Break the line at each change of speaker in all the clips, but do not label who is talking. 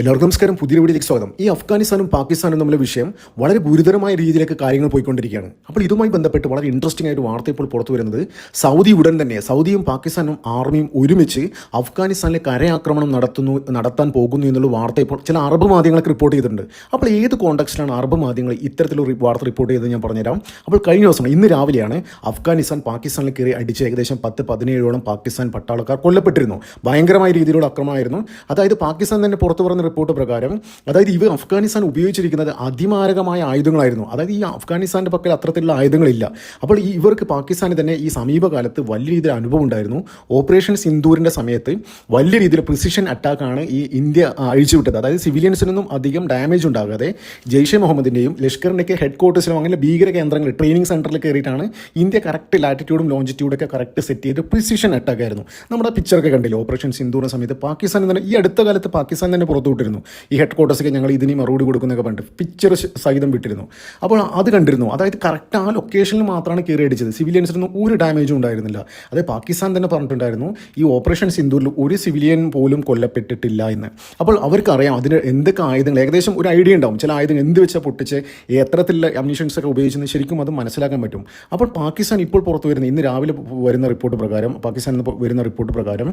എല്ലാവർക്കും നമസ്കാരം. പുതിയ വീഡിയോയിലേക്ക് സ്വാഗതം. ഈ അഫ്ഗാനിസ്ഥാനും പാകിസ്ഥാനും തമ്മിലെ വിഷയം വളരെ ഗുരുതരമായ രീതിയിലേക്ക് കാര്യങ്ങൾ പോയിക്കൊണ്ടിരിക്കുകയാണ്. അപ്പോൾ ഇതുമായി ബന്ധപ്പെട്ട് വളരെ ഇൻട്രസ്റ്റിംഗ് ആയിട്ട് വാർത്ത ഇപ്പോൾ പുറത്തു വരുന്നത് സൗദി ഉടൻ തന്നെ സൗദിയും പാകിസ്ഥാനും ആർമിയും ഒരുമിച്ച് അഫ്ഗാനിസ്ഥാനിലെ കരയാക്രമണം നടത്തുന്നു നടത്താൻ പോകുന്നു എന്നുള്ള വാർത്ത ഇപ്പോൾ ചില അറബ് മാധ്യമങ്ങളൊക്കെ റിപ്പോർട്ട് ചെയ്തിട്ടുണ്ട്. അപ്പോൾ ഏത് കോണ്ടക്സ്റ്റിലാണ് അറബ് മാധ്യമങ്ങൾ ഇത്തരത്തിലൊരു വാർത്ത റിപ്പോർട്ട് ചെയ്തത് ഞാൻ പറഞ്ഞുതരാം. അപ്പോൾ കഴിഞ്ഞ ദിവസം ഇന്ന് രാവിലെയാണ് അഫ്ഗാനിസ്ഥാൻ പാകിസ്ഥാനിൽ കയറി അടിച്ച് ഏകദേശം പത്ത് പതിനേഴോളം പാകിസ്ഥാൻ പട്ടാളക്കാർ കൊല്ലപ്പെട്ടിരുന്നു. ഭയങ്കരമായ രീതിയിലുള്ള അക്രമമായിരുന്നു. അതായത് പാകിസ്ഥാൻ തന്നെ പുറത്തു പറഞ്ഞ റിപ്പോർട്ട് പ്രകാരം അതായത് ഇവർ അഫ്ഗാനിസ്ഥാൻ ഉപയോഗിച്ചിരിക്കുന്നത് അതിമാരകമായ ആയുധങ്ങളായിരുന്നു. അതായത് ഈ അഫ്ഗാനിസ്ഥാന്റെ പക്കൽ അത്തരത്തിലുള്ള ആയുധങ്ങളില്ല. അപ്പോൾ ഈ ഇവർക്ക് പാകിസ്ഥാന് തന്നെ ഈ സമീപകാലത്ത് വലിയ രീതിയിൽ അനുഭവം ഉണ്ടായിരുന്നു. ഓപ്പറേഷൻ സിന്ദൂരിന്റെ സമയത്ത് വലിയ രീതിയിൽ പ്രിസിഷൻ അറ്റാക്കാണ് ഈ ഇന്ത്യ അഴിച്ചുവിട്ടത്. അതായത് സിവിലിയൻസിനൊന്നും അധികം ഡാമേജ് ഉണ്ടാകാതെ ജെയ്ഷെ മുഹമ്മദിന്റെയും ലഷ്കറിന്റെയൊക്കെ ഹെഡ് ക്വാർട്ടേഴ്സിലും അങ്ങനെ ഭീകര കേന്ദ്രങ്ങൾ ട്രെയിനിങ് സെന്ററിൽ കയറിയിട്ടാണ് ഇന്ത്യ കറക്റ്റ് ലാറ്റിറ്റ്യൂഡും ലോഞ്ചിറ്റ്യൂഡൊക്കെ കറക്റ്റ് സെറ്റ് ചെയ്ത് പ്രിസിഷൻ അറ്റാക്കായിരുന്നു നമ്മുടെ പിക്ചറൊക്കെ കണ്ടില്ല? ഓപ്പറേഷൻ സിന്ദൂറിന്റെ സമയത്ത് പാകിസ്ഥാൻ തന്നെ ഈ അടുത്ത കാലത്ത് പാകിസ്ഥാൻ തന്നെ പുറത്തു വിട്ടിരുന്നു ഈ ഹെഡ് ക്വാർട്ടേഴ്സൊക്കെ ഞങ്ങൾ ഇതിനി മറുപടി കൊടുക്കുന്നൊക്കെ പറഞ്ഞിട്ട് പിക്ചർ സഹിതം വിട്ടിരുന്നു. അപ്പോൾ അത് കണ്ടിരുന്നു. അതായത് കറക്റ്റ് ആ ലൊക്കേഷനിൽ മാത്രമാണ് കയറി അടിച്ചത്. സിവിലിയൻസിനൊന്നും ഒരു ഡാമേജും ഉണ്ടായിരുന്നില്ല. അത് പാകിസ്ഥാൻ തന്നെ പറഞ്ഞിട്ടുണ്ടായിരുന്നു ഈ ഓപ്പറേഷൻ സിന്ധൂരിൽ ഒരു സിവിലിയൻ പോലും കൊല്ലപ്പെട്ടിട്ടില്ല എന്ന്. അപ്പോൾ അവർക്കറിയാം അതിന് എന്തൊക്കെ ആയുധങ്ങൾ ഏകദേശം ഒരു ഐഡിയ ഉണ്ടാവും. ചില ആയുധങ്ങൾ എന്ത് വെച്ചാൽ പൊട്ടിച്ച് എത്രത്തിലുള്ള അമ്യൂഷൻസ് ഒക്കെ ഉപയോഗിച്ചെന്ന് ശരിക്കും അത് മനസ്സിലാക്കാൻ പറ്റും. അപ്പോൾ പാകിസ്ഥാൻ ഇപ്പോൾ പുറത്തു വരുന്ന ഇന്ന് രാവിലെ വരുന്ന റിപ്പോർട്ട് പ്രകാരം പാകിസ്ഥാൻ വരുന്ന റിപ്പോർട്ട് പ്രകാരം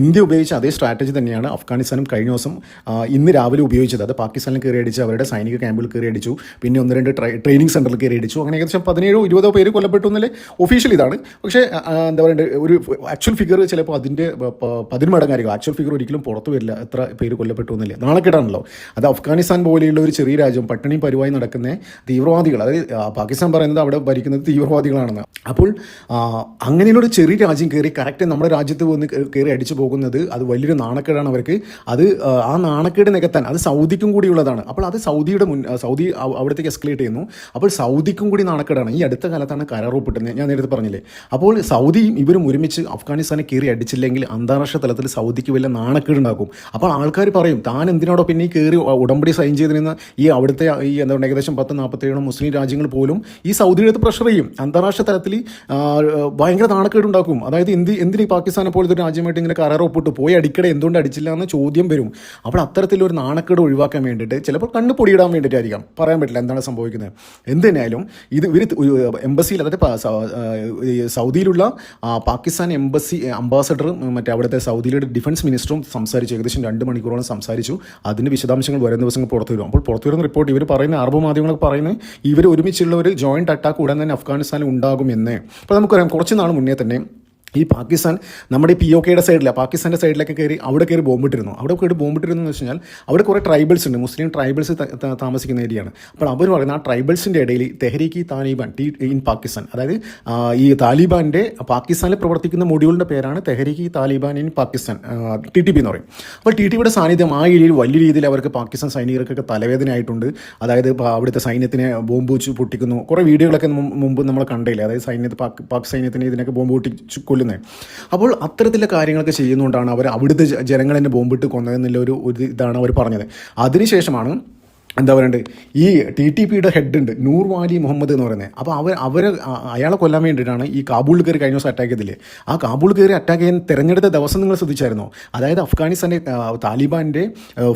ഇന്ത്യ ഉപയോഗിച്ച അതേ സ്ട്രാറ്റജി തന്നെയാണ് അഫ്ഗാനിസ്ഥാനും കഴിഞ്ഞ ദിവസം ഇന്ന് രാവിലെ ഉപയോഗിച്ചത്. അത് പാകിസ്ഥാനിൽ കയറി അടിച്ച് അവരുടെ സൈനിക ക്യാമ്പിൽ കയറി അടിച്ചു. പിന്നെ ഒന്ന് രണ്ട് ട്രൈ ട്രെയിനിങ് സെന്ററിൽ കയറി അടിച്ചു. അങ്ങനെ ഏകദേശം പതിനേഴോ ഇരുപതോ പേര് കൊല്ലപ്പെട്ടു എന്നല്ലേ ഒഫീഷ്യൽ ഇതാണ്. പക്ഷേ എന്താ പറയുക ഒരു ആക്ച്വൽ ഫിഗർ ചിലപ്പോൾ അതിന്റെ പതിന്മടങ്ങായിരിക്കും ആക്ച്വൽ ഫിഗർ ഒരിക്കലും പുറത്തു വരില്ല എത്ര പേര് കൊല്ലപ്പെട്ടു എന്നല്ലേ. നാളെ നാണക്കെട്ടാണല്ലോ അത് അഫ്ഗാനിസ്ഥാൻ പോലെയുള്ള ഒരു ചെറിയ രാജ്യം പട്ടിണി പരുവായി നടക്കുന്ന തീവ്രവാദികൾ അതായത് പാകിസ്ഥാൻ പറയുന്നത് അവിടെ ഭരിക്കുന്നത് തീവ്രവാദികളാണെന്ന്. അപ്പോൾ അങ്ങനെയുള്ള ഒരു ചെറിയ രാജ്യം കയറി കറക്റ്റ് നമ്മുടെ രാജ്യത്ത് വന്ന് കയറി അടിച്ചു പോകുന്നത് അത് വലിയൊരു നാണക്കേടാണ് അവർക്ക്. അത് ആ, ആ നാണക്കേട് നികത്താൻ അത് സൗദിക്കും കൂടിയുള്ളതാണ് അപ്പോൾ അത് സൗദിയുടെ മുൻ സൗദി അവ- അവിടത്തേക്ക് എസ്കലേറ്റ് ചെയ്യുന്നു. അപ്പോൾ സൗദിക്കും കൂടി നാണക്കേടാണ്. ഈ അടുത്ത കാലത്താണ് കരാർ ഒപ്പിട്ടുന്നത്. ഞാൻ നേരത്തെ പറഞ്ഞില്ലേ. അപ്പോൾ സൗദിയും ഇവരും ഒരുമിച്ച് അഫ്ഗാനിസ്ഥാനെ കയറി അടിച്ചില്ലെങ്കിൽ അന്താരാഷ്ട്ര തലത്തിൽ സൗദിക്ക് വലിയ നാണക്കേടുണ്ടാക്കും അപ്പോൾ ആൾക്കാർ പറയും താൻ എന്തിനാടോ പിന്നെ ഈ കയറി ഉടമ്പടി സൈൻ ചെയ്തിരുന്ന ഈ അവിടുത്തെ ഈ എന്താ പറയുക ഏകദേശം പത്ത് നാൽപ്പത്തേഴോളം മുസ്ലിം രാജ്യങ്ങൾ പോലും ഈ സൗദിയുടെ അടുത്ത് പ്രഷർ ചെയ്യും. അന്താരാഷ്ട്ര തലത്തിൽ ഭയങ്കര നാണക്കേടുണ്ടാക്കും. അതായത് എന്ത് എന്തിന് പാകിസ്ഥാനെ പോലത്തെ ഒരു രാജ്യമായിട്ട് ഇങ്ങനെ കരാർ ഒപ്പിട്ട് പോയി അടിക്കടെ എന്തുകൊണ്ട് അടിച്ചില്ല? എന്ന് ചോദ്യം വരും. അപ്പോൾ അത്തരത്തിലൊരു നാണക്കേട് ഒഴിവാക്കാൻ വേണ്ടിയിട്ട് ചിലപ്പോൾ കണ്ണ് പൊടിയിടാൻ വേണ്ടിയിട്ടായിരിക്കാം. പറയാൻ പറ്റില്ല എന്താണ് സംഭവിക്കുന്നത്. എന്ത് തന്നെയായാലും ഇത് ഇവർ എംബസിയിൽ അതായത് സൗദിയിലുള്ള പാകിസ്ഥാൻ എംബസി അംബാസഡറും മറ്റേ അവിടുത്തെ സൗദിയിലെ ഡിഫൻസ് മിനിസ്റ്ററും സംസാരിച്ചു. ഏകദേശം രണ്ട് മണിക്കൂറോളം സംസാരിച്ചു. അതിന്റെ വിശദാംശങ്ങൾ വരുന്ന ദിവസങ്ങൾ പുറത്തു വരും. അപ്പോൾ പുറത്തു വരുന്ന റിപ്പോർട്ട് ഇവർ പറയുന്ന അറബ് മാധ്യമങ്ങളൊക്കെ പറയുന്നത് ഇവർ ഒരുമിച്ചുള്ള ഒരു ജോയിന്റ് അറ്റാക്ക് ഉടൻ തന്നെ അഫ്ഗാനിസ്ഥാനിൽ ഉണ്ടാകുമെന്ന് അപ്പോൾ നമുക്കറിയാം കുറച്ച് നാൾ മുന്നേ തന്നെ ഈ പാകിസ്ഥാൻ നമ്മുടെ പി ഒ കെയുടെ സൈഡിലാണ് പാകിസ്ഥാന്റെ സൈഡിലൊക്കെ കയറി അവിടെ കയറി ബോംബിട്ടിരുന്നു അവിടെ കയറി ബോംബിട്ടിരുന്നു എന്ന് വെച്ച് കഴിഞ്ഞാൽ അവിടെ കുറേ ട്രൈബൽസ് ഉണ്ട്. മുസ്ലിം ട്രൈബൽസ് താമസിക്കുന്ന ഏരിയയാണ് അപ്പോൾ അവർ പറയുന്ന ആ ട്രൈബൽസിന്റെ ഇടയിൽ തെഹരീക്ക് താലിബാൻ ടി ഇൻ പാകിസ്ഥാൻ അതായത് ഈ താലിബാന്റെ പാകിസ്ഥാനിൽ പ്രവർത്തിക്കുന്ന മൊഡ്യൂളിന്റെ പേരാണ് Tehreek Taliban in Pakistan T T P എന്ന് പറയും. അപ്പോൾ ടി ടി പിയുടെ സാന്നിധ്യം ആ ഏരിയയിൽ വലിയ രീതിയിൽ അവർക്ക് പാകിസ്ഥാൻ സൈനികർക്കൊക്കെ തലവേദനയായിട്ടുണ്ട്. അതായത് അവിടുത്തെ സൈന്യത്തിനെ ബോംബ് വെച്ച് പൊട്ടിക്കുന്നു. കുറേ വീഡിയോകളൊക്കെ മുമ്പ് നമ്മൾ കണ്ടില്ല അതായത് സൈന്യത്തെ പാക് പാക് സൈന്യത്തിന് ഇതിനൊക്കെ ബോംബ് പൊട്ടിച്ച് കൊല്ലുന്നത് അപ്പോൾ അത്തരത്തിലുള്ള കാര്യങ്ങളൊക്കെ ചെയ്യുന്നുകൊണ്ടാണ് അവർ അവിടുത്തെ ജനങ്ങൾ ജനങ്ങളെ ബോംബിട്ട് കൊന്നതെന്നുള്ള ഒരു ഒരു ഇതാണ് അവർ പറഞ്ഞത്. അതിനുശേഷമാണ് എന്താ പറയണ്ടത് ഈ ടി ടി പിയുടെ ഹെഡ് ഉണ്ട് നൂർ വാലി മുഹമ്മദ് എന്ന് പറയുന്നത്. അപ്പോൾ അവർ അവർ അയാളെ കൊല്ലാൻ വേണ്ടിയിട്ടാണ് ഈ കാബൂൾ കയറി കഴിഞ്ഞ ദിവസം അറ്റാക്ക് ചെയ്തില്ലേ ആ കാബൂൾ കയറി അറ്റാക്ക് ചെയ്യാൻ തിരഞ്ഞെടുത്ത ദിവസം നിങ്ങൾ ശ്രദ്ധിച്ചായിരുന്നോ? അതായത് അഫ്ഗാനിസ്ഥാന്റെ താലിബാന്റെ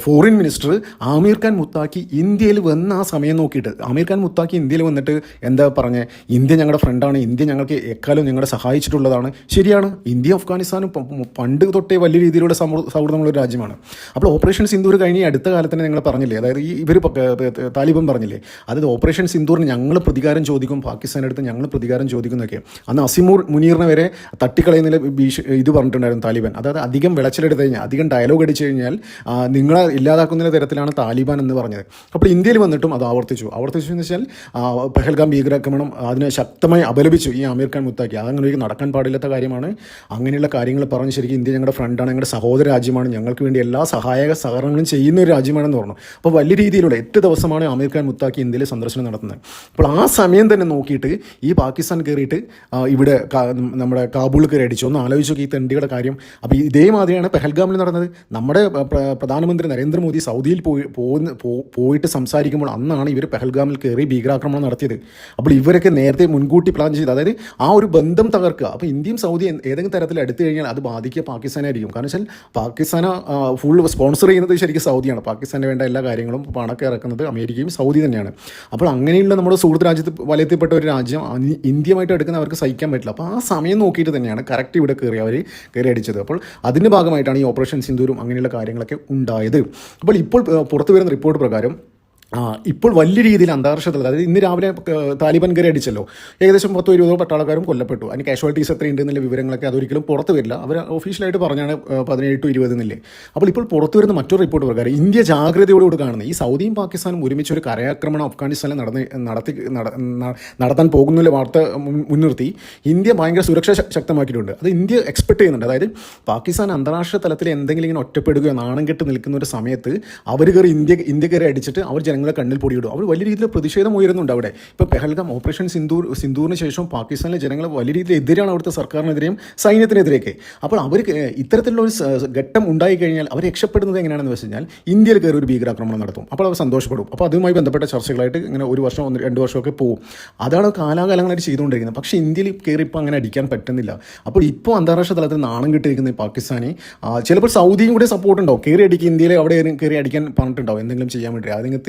ഫോറിൻ മിനിസ്റ്റർ ആമീർ ഖാൻ മുത്താക്കി ഇന്ത്യയിൽ വന്ന ആ സമയം നോക്കിയിട്ട് ആമീർ ഖാൻ മുത്താക്കി ഇന്ത്യയിൽ വന്നിട്ട് എന്താ പറഞ്ഞത് ഇന്ത്യ ഞങ്ങളുടെ ഫ്രണ്ടാണ് ഇന്ത്യ ഞങ്ങൾക്ക് എക്കാലം ഞങ്ങളെ സഹായിച്ചിട്ടുള്ളതാണ്. ശരിയാണ് ഇന്ത്യ അഫ്ഗാനിസ്ഥാനും പണ്ട് തൊട്ടേ വലിയ രീതിയിലുള്ള സൗഹൃദമുള്ള രാജ്യമാണ്. അപ്പോൾ ഓപ്പറേഷൻ സിന്ദൂർ കഴിഞ്ഞ് അടുത്ത കാലത്ത് തന്നെ നിങ്ങൾ പറഞ്ഞില്ലേ? അതായത് ഈ ഇവർ താലിബാൻ പറഞ്ഞില്ലേ? അതായത് ഓപ്പറേഷൻ സിന്ദൂറിന് ഞങ്ങൾ പ്രതികാരം ചോദിക്കും പാകിസ്ഥാൻ അടുത്ത് ഞങ്ങൾ പ്രതികാരം ചോദിക്കുന്നൊക്കെ. അന്ന് അസിമൂർ മുനീറിനെ വരെ തട്ടിക്കളയുന്നതിൽ ഭീഷ ഇത് പറഞ്ഞിട്ടുണ്ടായിരുന്നു താലിബാൻ. അതായത് അധികം വിളച്ചിലെടുത്ത് കഴിഞ്ഞാൽ അധികം ഡയലോഗ് അടിച്ചു കഴിഞ്ഞാൽ നിങ്ങളെ ഇല്ലാതാക്കുന്ന തരത്തിലാണ് താലിബാൻ എന്ന് പറഞ്ഞത്. അപ്പോൾ ഇന്ത്യയിൽ വന്നിട്ടും അത് ആവർത്തിച്ചു. ആവർത്തിച്ചു എന്ന് വെച്ചാൽ പെഹൽഗാം ഭീകരാക്രമണം അതിനെ ശക്തമായി അപലപിച്ചു ഈ ആമീർ ഖാൻ മുത്താക്കി. അതങ്ങനെ നടക്കാൻ പാടില്ലാത്ത കാര്യമാണ്. അങ്ങനെയുള്ള കാര്യങ്ങൾ പറഞ്ഞ് ശരിക്കും ഇന്ത്യ ഞങ്ങളുടെ ഫ്രണ്ടാണ് ഞങ്ങളുടെ സഹോദര രാജ്യമാണ്. ഞങ്ങൾക്ക് വേണ്ടി എല്ലാ സഹായക സഹകരണങ്ങളും ചെയ്യുന്ന ഒരു രാജ്യമാണെന്ന് പറഞ്ഞു. അപ്പോൾ വലിയ രീതിയിലുള്ള എട്ട് ദിവസമാണ് അമീർ ഖാൻ മുത്താക്കി ഇന്ത്യയിൽ സന്ദർശനം നടത്തുന്നത്. അപ്പോൾ ആ സമയം തന്നെ നോക്കിയിട്ട് ഈ പാകിസ്ഥാൻ കയറിയിട്ട് ഇവിടെ നമ്മുടെ കാബൂൾ കയറി അടിച്ചു. ഒന്ന് ആലോചിച്ച് ഈ തെണ്ടിയുടെ കാര്യം. അപ്പോൾ ഇതേമാതിരിയാണ് പെഹൽഗാമിൽ നടന്നത്. നമ്മുടെ പ്ര- പ്രധാനമന്ത്രി നരേന്ദ്രമോദി സൗദിയിൽ പോയി പോയിട്ട് സംസാരിക്കുമ്പോൾ അന്നാണ് ഇവർ പെഹൽഗാമിൽ കയറി ഭീകരാക്രമണം നടത്തിയത്. അപ്പോൾ ഇവരൊക്കെ നേരത്തെ മുൻകൂട്ടി പ്ലാൻ ചെയ്ത് അതായത് ആ ഒരു ബന്ധം തകർക്കുക. അപ്പോൾ ഇന്ത്യയും സൗദി ഏതെങ്കിലും തരത്തിൽ എടുത്തു കഴിഞ്ഞാൽ അത് ബാധിക്കുക പാകിസ്ഥാനായിരിക്കും. കാരണം വെച്ചാൽ പാകിസ്ഥാനെ ഫുൾ സ്പോൺസർ ചെയ്യുന്നത് ശരിക്കും സൗദിയാണ്. പാകിസ്ഥാന് വേണ്ട എല്ലാ കാര്യങ്ങളും പണമൊക്കെ ഇറക്കുന്നത് അമേരിക്കയും സൗദി തന്നെയാണ്. അപ്പോൾ അങ്ങനെയുള്ള നമ്മുടെ സുഹൃത്ത് രാജ്യത്ത് വലയത്തിൽപ്പെട്ട ഒരു രാജ്യം ഇന്ത്യയുമായിട്ട് എടുക്കുന്ന അവർക്ക് സഹിക്കാൻ പറ്റില്ല. അപ്പോൾ ആ സമയം നോക്കിയിട്ട് തന്നെയാണ് കറക്റ്റ് ഇവിടെ കയറി അവർ കയറി അടിച്ചത്. അപ്പോൾ അതിന്റെ ഭാഗമായിട്ടാണ് ഈ ഓപ്പറേഷൻ സിന്ദൂരും അങ്ങനെയുള്ള കാര്യങ്ങളൊക്കെ ഉണ്ടായത്. അപ്പോൾ ഇപ്പോൾ പുറത്തു വരുന്ന റിപ്പോർട്ട് പ്രകാരം ഇപ്പോൾ വലിയ രീതിയിൽ അന്താരാഷ്ട്ര തലത്തിൽ അതായത് ഇന്ന് രാവിലെ താലിബാൻ കയറി അടിച്ചല്ലോ. ഏകദേശം പത്തോ ഇരുപതോ പട്ടാളക്കാരും കൊല്ലപ്പെട്ടു. അതിന് കാഷ്വാലിറ്റീസ് എത്ര ഉണ്ട് എന്നുള്ള വിവരങ്ങളൊക്കെ അതൊരിക്കലും പുറത്ത് വരില്ല. അവർ ഒഫീഷ്യലായിട്ട് പറഞ്ഞാണ് പതിനേഴ് ടു ഇരുപത് എന്നില്ലേ അപ്പോൾ ഇപ്പോൾ പുറത്തു വരുന്ന മറ്റൊരു റിപ്പോർട്ട് പ്രകാരം ഇന്ത്യ ജാഗ്രതയോടുകൂടി കാണുന്നത് ഈ സൗദിയും പാകിസ്ഥാനും ഒരുമിച്ച് ഒരു കരയാക്രമണം അഫ്ഗാനിസ്ഥാനിൽ നടന്ന് നടത്തി നടത്താൻ പോകുന്നുള്ള വാർത്ത മുൻനിർത്തി ഇന്ത്യ ഭയങ്കര സുരക്ഷ ശക്തമാക്കിയിട്ടുണ്ട്. അത് ഇന്ത്യ എക്സ്പെക്ട് ചെയ്യുന്നുണ്ട്. അതായത് പാകിസ്ഥാൻ അന്താരാഷ്ട്ര തലത്തിൽ എന്തെങ്കിലും ഇങ്ങനെ ഒറ്റപ്പെടുകയോ നാണം കെട്ട് നിൽക്കുന്ന ഒരു സമയത്ത് അവർ കയറി ഇന്ത്യ ഇന്ത്യ കയറി അടിച്ചിട്ട് അവർ ജനങ്ങളെ കണ്ണിൽ പൊടിയിടും. അവർ വലിയ രീതിയിൽ പ്രതിഷേധം ഉയരുന്നുണ്ട് അവിടെ. ഇപ്പോൾ പെഹൽഗാം ഓപ്പറേഷൻ സിന്ദൂർ സിന്ദൂറിന് ശേഷം പാകിസ്ഥാനിലെ ജനങ്ങൾ വലിയ രീതിയിൽ എതിരാണ് അവിടുത്തെ സർക്കാരിനെതിരെയും സൈന്യത്തിനെതിരെയൊക്കെ. അപ്പോൾ അവർ ഇത്തരത്തിലുള്ള ഒരു ഘട്ടം ഉണ്ടായി കഴിഞ്ഞാൽ അവർ രക്ഷപ്പെടുന്നത് എങ്ങനെയാണെന്ന് വെച്ച് കഴിഞ്ഞാൽ ഇന്ത്യയിൽ കയറി ഒരു ഭീകരാക്രമണം നടത്തും. അപ്പോൾ അവർ സന്തോഷപ്പെടും. അപ്പോൾ അതുമായി ബന്ധപ്പെട്ട ചർച്ചകളായിട്ട് ഇങ്ങനെ ഒരു വർഷം ഒന്ന് രണ്ട് വർഷമൊക്കെ പോകും അതാണ് കാലാകാലങ്ങളായിട്ട് ചെയ്തുകൊണ്ടിരിക്കുന്നത്. പക്ഷേ ഇന്ത്യയിൽ കയറി ഇപ്പോൾ അങ്ങനെ അടിക്കാൻ പറ്റുന്നില്ല. അപ്പോൾ ഇപ്പോൾ അന്താരാഷ്ട്ര തലത്തിൽ നാണം കിട്ടിയിരിക്കുന്ന പാകിസ്ഥാനി ചിലപ്പോൾ സൗദിയും കൂടെ സപ്പോർട്ട് കയറി അടിക്കുക ഇന്ത്യയിൽ അവിടെ കയറി അടിക്കാൻ പറഞ്ഞിട്ടുണ്ടാവും. എന്തെങ്കിലും ചെയ്യാൻ വേണ്ടി. അതിങ്ങനെ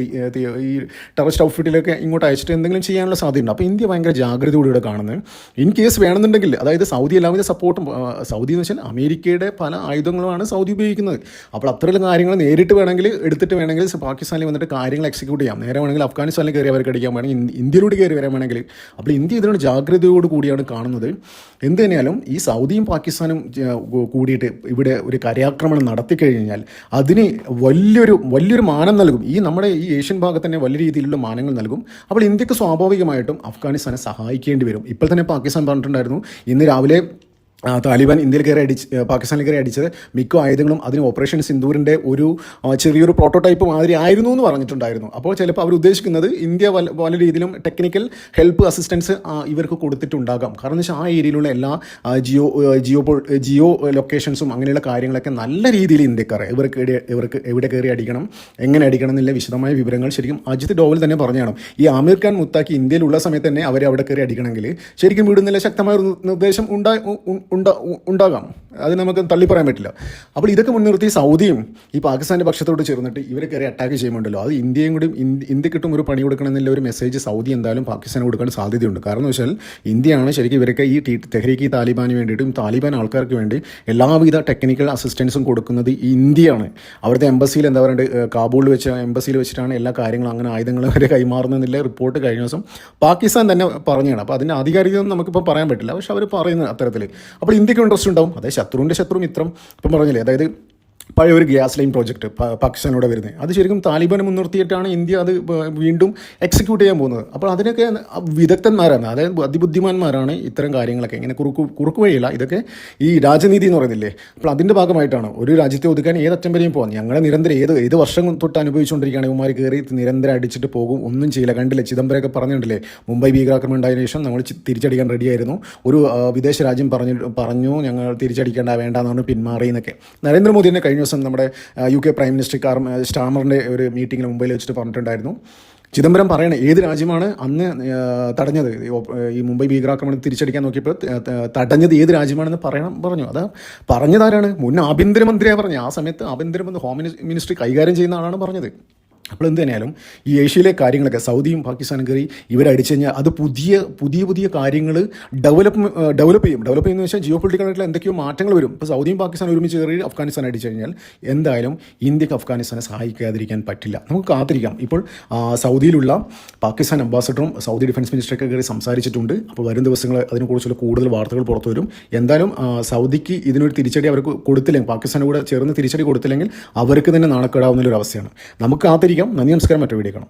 ഈ ടെററിസ്റ്റ് ഔട്ട്ഫിറ്റിലൊക്കെ ഇങ്ങോട്ട് അയച്ചിട്ട് എന്തെങ്കിലും ചെയ്യാനുള്ള സാധ്യതയുണ്ട്. അപ്പോൾ ഇന്ത്യ ഭയങ്കര ജാഗ്രതയോടെ കാണുന്നത്. ഇൻ കേസ് വേണമെന്നുണ്ടെങ്കിൽ അതായത് സൗദി എല്ലാവിധ സപ്പോർട്ടും സൗദി എന്ന് വെച്ചാൽ അമേരിക്കയുടെ പല ആയുധങ്ങളുമാണ് സൗദി ഉപയോഗിക്കുന്നത്. അപ്പോൾ അത്രയുള്ള കാര്യങ്ങൾ നേരിട്ട് വേണമെങ്കിൽ എടുത്തിട്ട് വേണമെങ്കിൽ പാകിസ്ഥാനിൽ വന്നിട്ട് കാര്യങ്ങൾ എക്സിക്യൂട്ട് ചെയ്യാം. നേരെ വേണമെങ്കിൽ അഫ്ഗാനിസ്ഥാനിൽ കയറി അവർക്ക് അടിക്കാൻ വേണമെങ്കിൽ ഇന്ത്യ- ഇന്ത്യയിലൂടെ കയറി വരാൻ വേണമെങ്കിൽ. അപ്പോൾ ഇന്ത്യ ഇതിനോട് ജാഗ്രതയോട് കൂടിയാണ് കാണുന്നത്. എന്ത് തന്നെയാലും ഈ സൗദിയും പാകിസ്ഥാനും കൂടിയിട്ട് ഇവിടെ ഒരു കരയാക്രമണം നടത്തി കഴിഞ്ഞാൽ അതിന് വലിയൊരു വലിയൊരു മാനം നൽകും. ഈ നമ്മുടെ ഈ ഏഷ്യൻ ഭാഗത്ത് തന്നെ വലിയ രീതിയിലുള്ള മാനങ്ങൾ നൽകും. അപ്പോൾ ഇന്ത്യയ്ക്ക് സ്വാഭാവികമായിട്ടും അഫ്ഗാനിസ്ഥാനെ സഹായിക്കേണ്ടി വരും. ഇപ്പോൾ തന്നെ പാകിസ്ഥാൻ പറഞ്ഞിട്ടുണ്ടായിരുന്നു ഇന്ന് രാവിലെ താലിബാൻ ഇന്ത്യയിൽ കയറി അടിച്ച് പാകിസ്ഥാനിൽ കയറി അടിച്ചത് മിക്ക ആയുധങ്ങളും അതിന് ഓപ്പറേഷൻ സിന്ദൂരിന്റെ ഒരു ചെറിയൊരു പ്രോട്ടോടൈപ്പ് മാതിരി ആയിരുന്നു എന്ന് പറഞ്ഞിട്ടുണ്ടായിരുന്നു. അപ്പോൾ ചിലപ്പോൾ അവർ ഉദ്ദേശിക്കുന്നത് ഇന്ത്യ പല രീതിയിലും ടെക്നിക്കൽ ഹെൽപ്പ് അസിസ്റ്റൻസ് ഇവർക്ക് കൊടുത്തിട്ടുണ്ടാകാം. കാരണം വെച്ചാൽ ആ ഏരിയയിലുള്ള എല്ലാ ജിയോ ജിയോ ജിയോ ലൊക്കേഷൻസും അങ്ങനെയുള്ള കാര്യങ്ങളൊക്കെ നല്ല രീതിയിൽ ഇന്ത്യക്കാർ ഇവർക്ക് ഇവർക്ക് എവിടെ കയറി അടിക്കണം എങ്ങനെ അടിക്കണം എന്നുള്ള വിശദമായ വിവരങ്ങൾ ശരിക്കും അജിത് ഡോവൽ തന്നെ പറഞ്ഞാണ്. ഈ ആമിർ ഖാൻ മുത്താക്കി ഇന്ത്യയിലുള്ള സമയത്ത് തന്നെ അവരെ അവിടെ കയറി അടിക്കണമെങ്കിൽ ശരിക്കും വീടുന്നില്ല ശക്തമായ നിർദ്ദേശം ഉണ്ടാ ഉ- ഉണ്ടാ- ഉണ്ടാകാം. അത് നമുക്ക് തള്ളി പറയാൻ പറ്റില്ല. അപ്പോൾ ഇതൊക്കെ മുൻനിർത്തി സൗദിയും ഈ പാകിസ്ഥാന്റെ പക്ഷത്തോട് ചേർന്നിട്ട് ഇവരെ കയറി അറ്റാക്ക് ചെയ്യുമ്പോണ്ടല്ലോ. അത് ഇന്ത്യയും കൂടി ഇന്ത്യ- ഇന്ത്യക്കിട്ടും ഒരു പണി കൊടുക്കണം എന്നുള്ള ഒരു മെസ്സേജ് സൗദി എന്തായാലും പാകിസ്ഥാന് കൊടുക്കാൻ സാധ്യതയുണ്ട്. കാരണം വെച്ചാൽ ഇന്ത്യയാണ് ശരിക്കും ഇവരൊക്കെ ഈ തെഹ്രീക്ക് താലിബാന് വേണ്ടിയിട്ടും താലിബാൻ ആൾക്കാർക്ക് വേണ്ടി എല്ലാവിധ ടെക്നിക്കൽ അസിസ്റ്റൻസും കൊടുക്കുന്നത് ഇന്ത്യയാണ്. അവിടുത്തെ എംബസിയിൽ എന്താ പറയുക കാബൂളിൽ വെച്ച എംബസിയിൽ വെച്ചിട്ടാണ് എല്ലാ കാര്യങ്ങളും അങ്ങനെ ആയുധങ്ങൾ വരെ കൈമാറുന്നതിന്റെ റിപ്പോർട്ട് കഴിഞ്ഞ ദിവസം പാകിസ്ഥാൻ തന്നെ പറഞ്ഞതാണ്. അപ്പോൾ അതിന്റെ ആധികാരികത നമുക്കിപ്പോൾ പറയാൻ പറ്റില്ല. പക്ഷെ അവർ പറയുന്നത് അത്തരത്തിൽ. അപ്പോൾ ഇന്ത്യക്കും ഇൻട്രസ്റ്റ് ഉണ്ടാവും. അതായത് ശത്രുവിന്റെ ശത്രു മിത്രം ഇപ്പം പറഞ്ഞില്ലേ അതായത് പഴയ ഒരു ഗ്യാസ് ലൈൻ പ്രോജക്റ്റ് പാകിസ്ഥാനോടെ വരുന്നത് അത് ശരിക്കും താലിബാനെ മുൻനിർത്തിയിട്ടാണ് ഇന്ത്യ അത് വീണ്ടും എക്സിക്യൂട്ട് ചെയ്യാൻ പോകുന്നത്. അപ്പോൾ അതിനൊക്കെ വിദഗ്ധന്മാരാണ് അതായത് അതിബുദ്ധിമാന്മാരാണ് ഇത്തരം കാര്യങ്ങളൊക്കെ. ഇങ്ങനെ കുറുക്കു വഴിയില്ല ഇതൊക്കെ ഈ രാജനീതി എന്ന് പറയുന്നില്ലേ? അപ്പോൾ അതിന്റെ ഭാഗമായിട്ടാണ് ഒരു രാജ്യത്തെ ഒതുക്കാൻ ഏതറ്റം വരെയും പോകാം ഞങ്ങളെ നിരന്തരം ഏത് ഏത് വർഷം തൊട്ട് അനുഭവിച്ചുകൊണ്ടിരിക്കുകയാണ് ഇവന്മാർ കയറി നിരന്തരം അടിച്ചിട്ട് പോകും. ഒന്നും ചെയ്യില്ല. കണ്ടില്ലേ ചിദംബരമൊക്കെ പറഞ്ഞിട്ടില്ലേ മുംബൈ ഭീകരാക്രമണം ഉണ്ടായതിനു ശേഷം നമ്മൾ തിരിച്ചടിക്കാൻ റെഡിയായിരുന്നു. ഒരു വിദേശ രാജ്യം പറഞ്ഞു പറഞ്ഞു ഞങ്ങൾ തിരിച്ചടിക്കേണ്ട വേണ്ടെന്നാണ് പിന്മാറിയെന്നൊക്കെ നരേന്ദ്രമോദി തന്നെ കഴിഞ്ഞ ദിവസം നമ്മുടെ U K prime minister Keir സ്റ്റാമറിന്റെ ഒരു മീറ്റിംഗിൽ മുംബൈയിൽ വെച്ചിട്ട് പറഞ്ഞിട്ടുണ്ടായിരുന്നു. ചിദംബരം പറയണേ ഏത് രാജ്യമാണ് അന്ന് തടഞ്ഞത്? ഈ മുംബൈ ഭീകരാക്രമണം തിരിച്ചടിക്കാൻ നോക്കിയപ്പോൾ തടഞ്ഞത് ഏത് രാജ്യമാണെന്ന് പറയണം പറഞ്ഞു. അത് പറഞ്ഞതാരാണ്? മുൻ ആഭ്യന്തരമന്ത്രിയാണ് പറഞ്ഞത്. ആ സമയത്ത് ആഭ്യന്തരമന്ത്രി ഹോം മിനിസ്റ്ററി കൈകാര്യം ചെയ്യുന്ന ആളാണ് പറഞ്ഞത്. അപ്പോൾ എന്ത് തന്നെയാലും ഈ ഏഷ്യയിലെ കാര്യങ്ങളൊക്കെ സൗദിയും പാകിസ്ഥാനും കയറി ഇവരടിച്ചു കഴിഞ്ഞാൽ അത് പുതിയ പുതിയ പുതിയ കാര്യങ്ങൾ ഡെവലപ്പ് ഡെവലപ്പ് ചെയ്യും. ഡെവലപ്പ് ചെയ്യുന്ന വെച്ചാൽ ജിയോ പൊളിറ്റിക്കലായിട്ടുള്ള എന്തൊക്കെയോ മാറ്റങ്ങൾ വരും. ഇപ്പോൾ സൗദിയും പാകിസ്ഥാനും ഒരുമിച്ച് കയറി അഫ്ഗാനിസ്ഥാൻ അടിച്ചു കഴിഞ്ഞാൽ എന്തായാലും ഇന്ത്യയ്ക്ക് അഫ്ഗാനിസ്ഥാനെ സഹായിക്കാതിരിക്കാൻ പറ്റില്ല. നമുക്ക് കാത്തിരിക്കാം. ഇപ്പോൾ സൗദിയിലുള്ള പാകിസ്ഥാൻ അംബാസഡറും സൗദി ഡിഫൻസ് മിനിസ്റ്ററൊക്കെ കയറി സംസാരിച്ചിട്ടുണ്ട്. അപ്പോൾ വരും ദിവസങ്ങൾ അതിനെക്കുറിച്ചുള്ള കൂടുതൽ വാർത്തകൾ പുറത്തു വരും. എന്തായാലും സൗദിക്ക് ഇതിനൊരു തിരിച്ചടി അവർക്ക് കൊടുത്തില്ലെങ്കിൽ പാകിസ്ഥാനോട് കൂടെ ചേർന്ന് തിരിച്ചടി കൊടുത്തില്ലെങ്കിൽ അവർക്ക് തന്നെ നാണക്കേടാവുന്ന ഒരു അവസ്ഥയാണ്. നമുക്ക് കാത്തിരിക്കാം. നന്ദി നമസ്കാരം. മറ്റൊരു വീഡിയോ കാണാം.